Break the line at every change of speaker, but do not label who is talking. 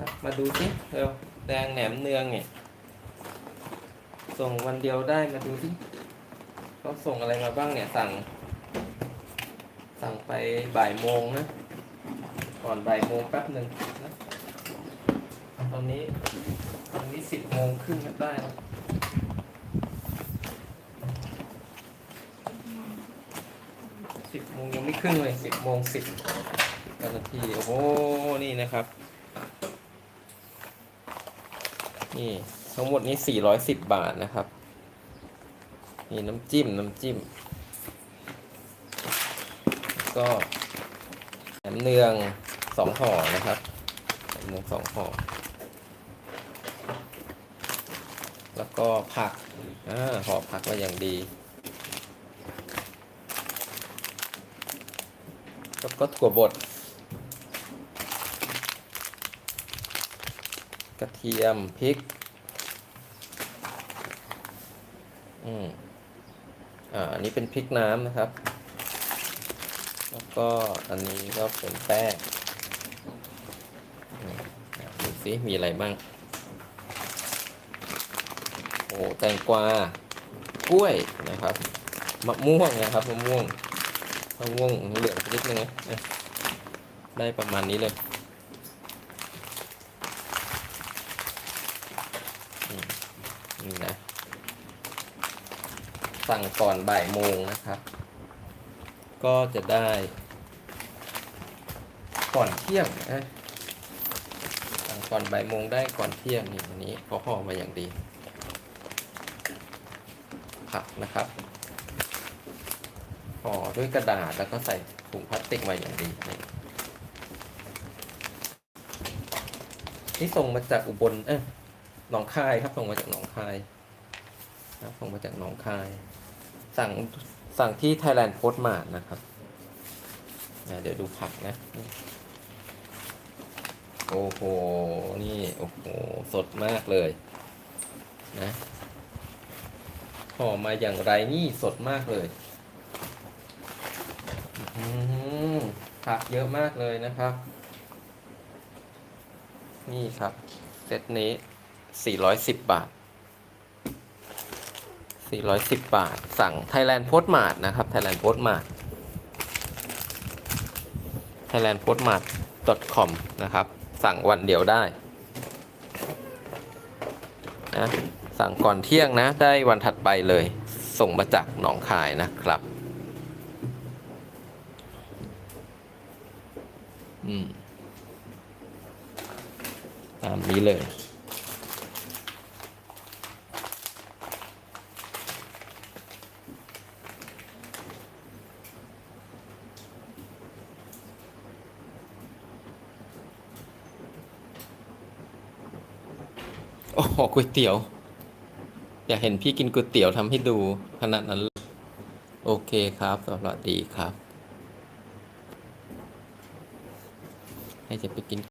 ครับมาดูสิเร็วแดงแหนมเนืองเนี่ย ส่งวันเดียวได้มาดูสิเขาส่งอะไรมาบ้างเนี่ยสั่ง สั่งไปบ่ายโมงนะ ก่อนบ่ายโมงแป๊บหนึ่งนะตอนนี้ตอนนี้สิบโมงครึ่งก็ได้แล้วสิบโมงยังไม่ครึ่งเลยสิบโมงสิบนาที โอ้โห นี่นะครับ นี่ทั้งหมดนี้สี่ร้อยสิบบาทนะครับ นี่น้ำจิ้ม น้ำจิ้ม ก็แหนมเนืองสองห่อนะครับแหนมเนืองสองห่อ แล้วก็ผัก อ่าห่อผักมาอย่างดี แล้วก็ถั่วบด กระเทียมพริก อืมอ่าอันนี้เป็นพริกน้ำนะครับ แล้วก็อันนี้ก็เป็นแป้งดูสิมีอะไรบ้าง โอ้แตงกวากล้วยนะครับ มะม่วงนะครับมะม่วงมะม่วงเหลืองนิดนึงนะได้ประมาณนี้เลยอืมนี่นะ สั่งก่อนบ่ายโมงนะครับ ก็จะได้ ก่อนเที่ยงนะสั่งก่อนบ่ายโมงได้ก่อนเที่ยงนี่อันนี้เขาห่อมาอย่างดีผักนะครับห่อด้วยกระดาษแล้วก็ใส่ถุงพลาสติกมาอย่างดีนี่นี่ส่งมาจากอุบลเอ้ยหนองคายครับส่งมาจากหนองคายครับส่งมาจากหนองคาย สั่งสั่งที่ Thailand Post Mart นะครับอะเดี๋ยวดูผักนะ โอ้โห นี่ โอ้โห สดมากเลย นะห่อมาอย่างไรนี่สดมากเลยอือหือผักเยอะมากเลยนะครับ นี่ครับ เซตนี้ 410 บาท 410 บาท สั่ง Thailand Post Mart นะครับ Thailand Post Mart Thailand Post Mart com นะครับ สั่งวันเดียวได้นะสั่งก่อนเที่ยงนะ ได้วันถัดไปเลย ส่งมาจากหนองคายนะครับอืมตามนี้เลย โอ้โหก๋วยเตี๋ยว อยากเห็นพี่กินก๋วยเตี๋ยวทำให้ดูขนาดนั้น โอเคครับสวัสดีครับ ให้จะไปกิน